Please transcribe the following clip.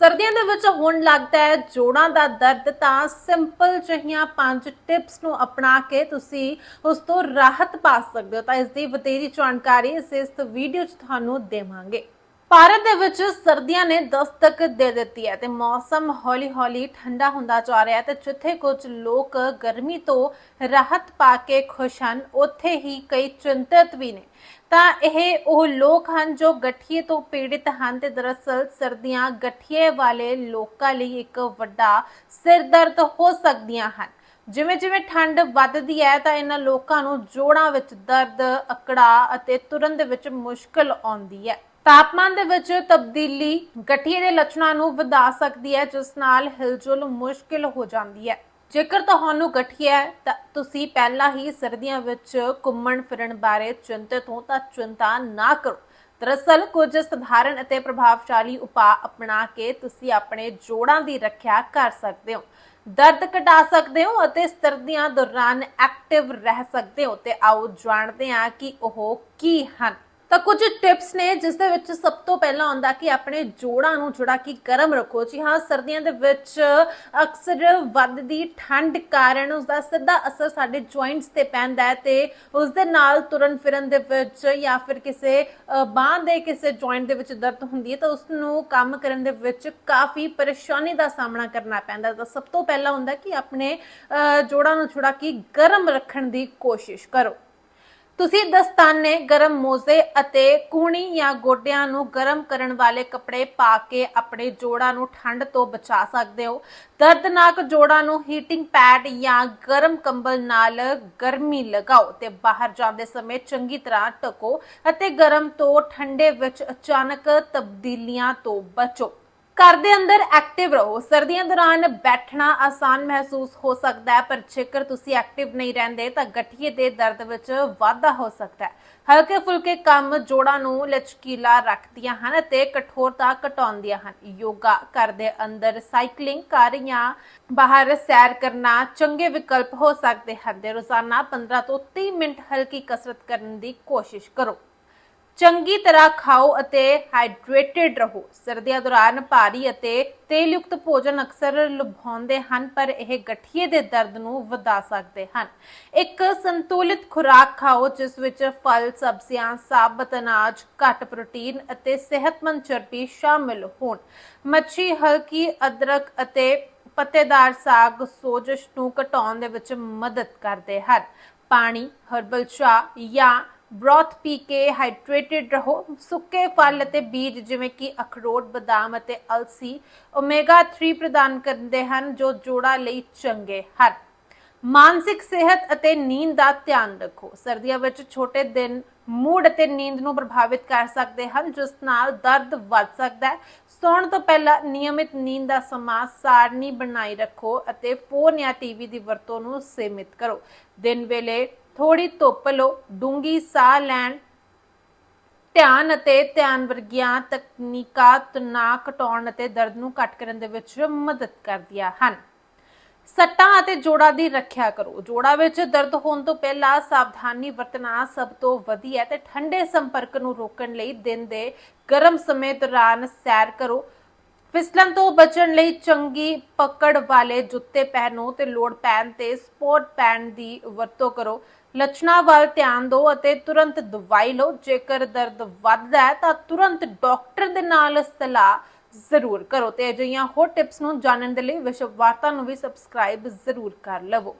ਸਰਦੀਆਂ ਦੇ ਵਿੱਚ ਹੋਣ ਲੱਗਦਾ ਹੈ ਜੋੜਾਂ ਦਾ ਦਰਦ, ਤਾਂ ਸਿੰਪਲ ਜਿਹੀਆਂ ਪੰਜ ਟਿਪਸ ਨੂੰ ਅਪਣਾ ਕੇ ਤੁਸੀਂ ਉਸ ਤੋਂ ਰਾਹਤ ਪਾ ਸਕਦੇ ਹੋ। ਤਾਂ ਇਸ ਦੀ ਵਧੇਰੀ ਜਾਣਕਾਰੀ ਇਸ ਇਸ ਵੀਡੀਓ 'ਚ ਤੁਹਾਨੂੰ ਦੇਵਾਂਗੇ। ਭਾਰਤ ਦੇ ਵਿੱਚ ਸਰਦੀਆਂ ਨੇ ਦਸਤਕ ਦੇ ਦਿੱਤੀ ਹੈ ਤੇ ਮੌਸਮ ਹੌਲੀ-ਹੌਲੀ ਠੰਡਾ ਹੁੰਦਾ ਜਾ ਰਿਹਾ ਹੈ ਤੇ ਜਿੱਥੇ ਕੁਝ ਲੋਕ ਗਰਮੀ ਤੋਂ ਰਾਹਤ ਪਾ ਕੇ ਖੁਸ਼ ਹਨ, ਉੱਥੇ ਹੀ ਕਈ ਚਿੰਤਤ ਵੀ ਨੇ। ਤਾਂ ਇਹ ਉਹ ਲੋਕ ਹਨ ਜੋ ਗਠੀਏ ਤੋਂ ਪੀੜਿਤ ਹਨ ਤੇ ਦਰਅਸਲ ਸਰਦੀਆਂ ਗਠੀਏ ਵਾਲੇ ਲੋਕਾਂ ਲਈ ਇੱਕ ਵੱਡਾ ਸਿਰ ਦਰਦ ਹੋ ਸਕਦੀਆਂ ਹਨ। ਜਿਵੇਂ ਜਿਵੇਂ ਠੰਡ ਵੱਧਦੀ ਹੈ ਤਾਂ ਇਹਨਾਂ ਲੋਕਾਂ ਨੂੰ ਜੋੜਾਂ ਵਿੱਚ ਦਰਦ ਅਕੜਾ ਅਤੇ ਤੁਰਨ ਦੇ ਵਿੱਚ ਮੁਸ਼ਕਲ ਆਉਂਦੀ ਹੈ। ਤਾਪਮਾਨ ਦੇ ਵਿੱਚ ਤਬਦੀਲੀ ਗਠੀਏ ਦੇ ਲੱਛਣਾਂ ਨੂੰ ਵਧਾ ਸਕਦੀ ਹੈ, ਜਿਸ ਨਾਲ ਹਿਲਜੁਲ ਮੁਸ਼ਕਲ ਹੋ ਜਾਂਦੀ ਹੈ। ਜੇਕਰ ਤੁਹਾਨੂੰ ਗਠੀਆ ਤਾਂ ਤੁਸੀਂ ਪਹਿਲਾਂ ਹੀ ਸਰਦੀਆਂ ਵਿੱਚ ਘੁੰਮਣ ਫਿਰਨ ਬਾਰੇ ਚਿੰਤਤ ਹੋ, ਤਾਂ ਚਿੰਤਾ ਨਾ ਕਰੋ। ਦਰਅਸਲ, ਕੁਝ ਸਧਾਰਨ ਅਤੇ ਪ੍ਰਭਾਵਸ਼ਾਲੀ ਉਪਾਅ ਅਪਣਾ ਕੇ ਤੁਸੀਂ ਆਪਣੇ ਜੋੜਾਂ ਦੀ ਰੱਖਿਆ ਕਰ ਸਕਦੇ ਹੋ। ਦਰਦ ਘਟਾ ਸਕਦੇ ਹੋ ਅਤੇ ਸਰਦੀਆਂ ਦੌਰਾਨ ਐਕਟਿਵ ਰਹਿ ਸਕਦੇ ਹੋ। ਤੇ ਆਓ ਜਾਣਦੇ ਹਾਂ ਕਿ ਉਹ ਕੀ ਹਨ। ਤਾਂ ਕੁਝ ਟਿਪਸ ਨੇ ਜਿਸ ਦੇ ਵਿੱਚ ਸਭ ਤੋਂ ਪਹਿਲਾਂ ਆਉਂਦਾ ਕਿ ਆਪਣੇ ਜੋੜਾਂ ਨੂੰ ਜਿਹੜਾ ਕਿ ਗਰਮ ਰੱਖੋ। ਜੀ ਹਾਂ ਸਰਦੀਆਂ ਦੇ ਵਿੱਚ ਅਕਸਰ ਵੱਧਦੀ ਠੰਡ ਕਾਰਨ ਉਸ ਦਾ ਸਿੱਧਾ ਅਸਰ ਸਾਡੇ ਜੁਆਇੰਟਸ ਤੇ ਪੈਂਦਾ ਹੈ ਤੇ ਉਸ ਦੇ ਨਾਲ ਤੁਰਨ ਫਿਰਨ ਦੇ ਵਿੱਚ ਜਾਂ ਫਿਰ ਕਿਸੇ ਅ, ਬਾਂਹ ਦੇ ਕਿਸੇ ਜੁਆਇੰਟ ਦੇ ਵਿੱਚ ਦਰਦ ਹੁੰਦੀ ਹੈ ਤਾਂ ਉਸ ਨੂੰ ਕੰਮ ਕਰਨ ਦੇ ਵਿੱਚ ਕਾਫੀ ਪਰੇਸ਼ਾਨੀ ਦਾ ਸਾਹਮਣਾ ਕਰਨਾ ਪੈਂਦਾ ਤਾਂ ਸਭ ਤੋਂ ਪਹਿਲਾਂ ਹੁੰਦਾ ਕਿ ਆਪਣੇ ਜੋੜਾਂ ਨੂੰ ਥੋੜਾ ਕਿ ਗਰਮ ਰੱਖਣ ਦੀ ਕੋਸ਼ਿਸ਼ ਕਰੋ। ਤੁਸੀਂ ਦਸਤਾਨੇ, ਗਰਮ ਮੋਜ਼ੇ ਅਤੇ ਕੂਣੀ ਜਾਂ ਗੋਡਿਆਂ ਨੂੰ ਗਰਮ ਕਰਨ ਵਾਲੇ ਕੱਪੜੇ ਪਾ ਕੇ ਆਪਣੇ ਜੋੜਾਂ ਨੂੰ ਠੰਡ ਤੋਂ ਬਚਾ ਸਕਦੇ ਹੋ। ਦਰਦਨਾਕ ਜੋੜਾਂ ਨੂੰ ਹੀਟਿੰਗ ਪੈਡ ਜਾਂ ਗਰਮ ਕੰਬਲ ਨਾਲ ਗਰਮੀ ਲਗਾਓ ਤੇ ਬਾਹਰ ਜਾਂਦੇ ਸਮੇਂ ਚੰਗੀ ਤਰ੍ਹਾਂ ਢਕੋ ਅਤੇ ਗਰਮ ਤੋਂ ਠੰਡੇ ਵਿੱਚ ਅਚਾਨਕ ਤਬਦੀਲੀਆਂ ਤੋਂ ਬਚੋ। ਘਰ ਦੇ ਅੰਦਰ ਐਕਟਿਵ ਰਹੋ। ਸਰਦੀਆਂ ਦੌਰਾਨ ਬੈਠਣਾ ਆਸਾਨ ਮਹਿਸੂਸ ਹੋ ਸਕਦਾ ਹੈ, ਪਰ ਜੇਕਰ ਤੁਸੀਂ ਐਕਟਿਵ ਨਹੀਂ ਰਹਿੰਦੇ, ਤਾਂ ਗਠੀਏ ਦੇ ਦਰਦ ਵਿੱਚ ਵਾਧਾ ਹੋ ਸਕਦਾ ਹੈ। ਹਲਕੇ ਫੁਲਕੇ ਕੰਮ ਜੋੜਾਂ ਨੂੰ ਲਚਕੀਲਾ ਰੱਖਦੀਆਂ ਹਨ ਅਤੇ ਕਠੋਰਤਾ ਘਟਾਉਂਦੀਆਂ ਹਨ। ਯੋਗਾ ਘਰ ਦੇ ਅੰਦਰ ਸਾਈਕਲਿੰਗ ਕਰ ਜਾਂ ਬਾਹਰ ਸੈਰ ਕਰਨਾ ਚੰਗੇ ਵਿਕਲਪ ਹੋ ਸਕਦੇ ਹਨ ਤੇ ਰੋਜ਼ਾਨਾ 15 ਤੋਂ 30 ਮਿੰਟ ਹਲਕੀ ਕਸਰਤ ਕਰਨ ਦੀ ਕੋਸ਼ਿਸ਼ ਕਰੋ। ਚੰਗੀ ਤਰ੍ਹਾਂ ਖਾਓ ਅਤੇ ਹਾਈਡਰੇਟਿਡ ਰਹੋ। ਸਰਦੀਆਂ ਦੌਰਾਨ ਭਾਰੀ ਅਤੇ ਤੇਲਯੁਕਤ ਭੋਜਨ ਅਕਸਰ ਲੁਭਾਉਂਦੇ ਹਨ, ਪਰ ਇਹ ਗਠੀਏ ਦੇ ਦਰਦ ਨੂੰ ਵਧਾ ਸਕਦੇ ਹਨ। ਇੱਕ ਸੰਤੁਲਿਤ ਖੁਰਾਕ ਖਾਓ, ਜਿਸ ਵਿੱਚ ਫਲ, ਸਬਜ਼ੀਆਂ ਸਾਬਤ ਅਨਾਜ, ਘੱਟ ਪ੍ਰੋਟੀਨ ਅਤੇ ਸਿਹਤਮੰਦ ਚਰਬੀ ਸ਼ਾਮਿਲ ਹੋਣ। ਮੱਛੀ ਹਲਕੀ ਅਦਰਕ ਅਤੇ ਪੱਤੇਦਾਰ ਸਾਗ ਸੋਜਸ਼ ਨੂੰ ਘਟਾਉਣ ਦੇ ਵਿੱਚ ਮਦਦ ਕਰਦੇ ਹਨ। ਪਾਣੀ, ਹਰਬਲ ਚਾਹ ਜਾਂ ਬ੍ਰੌਥ ਪੀ ਕੇ ਹਾਈਡਰੇਟਿਡ ਰਹੋ, ਸੁੱਕੇ ਫਲ ਅਤੇ ਬੀਜ ਜਿਵੇਂ ਕਿ ਅਖਰੋਟ, ਬਦਾਮ ਅਤੇ ਅਲਸੀ ਓਮੇਗਾ 3 ਪ੍ਰਦਾਨ ਕਰਦੇ ਹਨ, ਜੋ ਜੋੜਾਂ ਲਈ ਚੰਗੇ ਹਨ। ਮਾਨਸਿਕ ਸਿਹਤ ਅਤੇ ਨੀਂਦ ਦਾ ਧਿਆਨ ਰੱਖੋ। ਸਰਦੀਆਂ ਵਿੱਚ ਛੋਟੇ ਦਿਨ ਮੂਡ ਅਤੇ ਨੀਂਦ ਨੂੰ ਪ੍ਰਭਾਵਿਤ ਕਰ ਸਕਦੇ ਹਨ, ਜਿਸ ਨਾਲ ਦਰਦ ਵੱਧ ਸਕਦਾ ਹੈ। ਸੌਣ ਤੋਂ ਪਹਿਲਾਂ ਨਿਯਮਿਤ ਨੀਂਦ ਦਾ ਸਮਾਂ ਸਾਰਣੀ ਬਣਾਈ ਰੱਖੋ ਅਤੇ ਫੋਨ ਜਾਂ ਟੀਵੀ ਦੀ ਵਰਤੋਂ ਨੂੰ ਸੀਮਿਤ ਕਰੋ। ਦਿਨ ਵੇਲੇ ਥੋੜੀ ਧੁੱਪ ਲਓ ਡੂੰਗੀ ਸਾਹ ਲੈਣ। ਧਿਆਨ ਅਤੇ ਧਿਆਨ ਵਰਗੀਆਂ ਤਕਨੀਕਾਂ ਤਣਾਅ ਘਟਾਉਣ ਅਤੇ ਦਰਦ ਨੂੰ ਘੱਟ ਕਰਨ ਦੇ ਵਿੱਚ ਮਦਦ ਕਰਦੀਆਂ ਹਨ। ਸੱਟਾਂ ਅਤੇ ਜੋੜਾਂ ਦੀ ਰੱਖਿਆ ਕਰੋ। ਜੋੜਾਂ ਵਿੱਚ ਦਰਦ ਹੋਣ ਤੋਂ ਪਹਿਲਾਂ ਸਾਵਧਾਨੀ ਵਰਤਣਾ ਸਭ ਤੋਂ ਵਧੀਆ ਤੇ ਠੰਡੇ ਸੰਪਰਕ ਨੂੰ ਰੋਕਣ ਲਈ ਦਿਨ ਦੇ ਗਰਮ ਸਮੇਂ ਦੌਰਾਨ ਸੈਰ ਕਰੋ। ਫਿਸਲਣ ਤੋਂ ਬਚਣ ਲਈ ਚੰਗੀ ਪਕੜ ਵਾਲੇ ਜੁੱਤੇ ਪਹਿਨੋ ਤੇ ਲੋੜ ਪੈਣ ਤੇ ਸਪੋਰਟ ਪੈਨ ਦੀ ਵਰਤੋਂ ਕਰੋ। ਲੱਛਣਾਂ ਵੱਲ ਧਿਆਨ ਦਿਓ ਅਤੇ ਤੁਰੰਤ ਦਵਾਈ ਲਓ। ਜੇਕਰ ਦਰਦ ਵੱਧਦਾ ਹੈ ਤਾਂ ਤੁਰੰਤ ਡਾਕਟਰ ਦੇ ਨਾਲ ਸਲਾਹ ਜ਼ਰੂਰ ਕਰੋ। ਤੇ ਅਜਿਹੀਆਂ ਹੋਰ ਟਿਪਸ ਨੂੰ ਜਾਣਨ ਦੇ ਲਈ ਵਿਸ਼ਵ ਵਾਰਤਾ ਨੂੰ ਵੀ ਸਬਸਕ੍ਰਾਈਬ ਜ਼ਰੂਰ ਕਰ ਲਵੋ।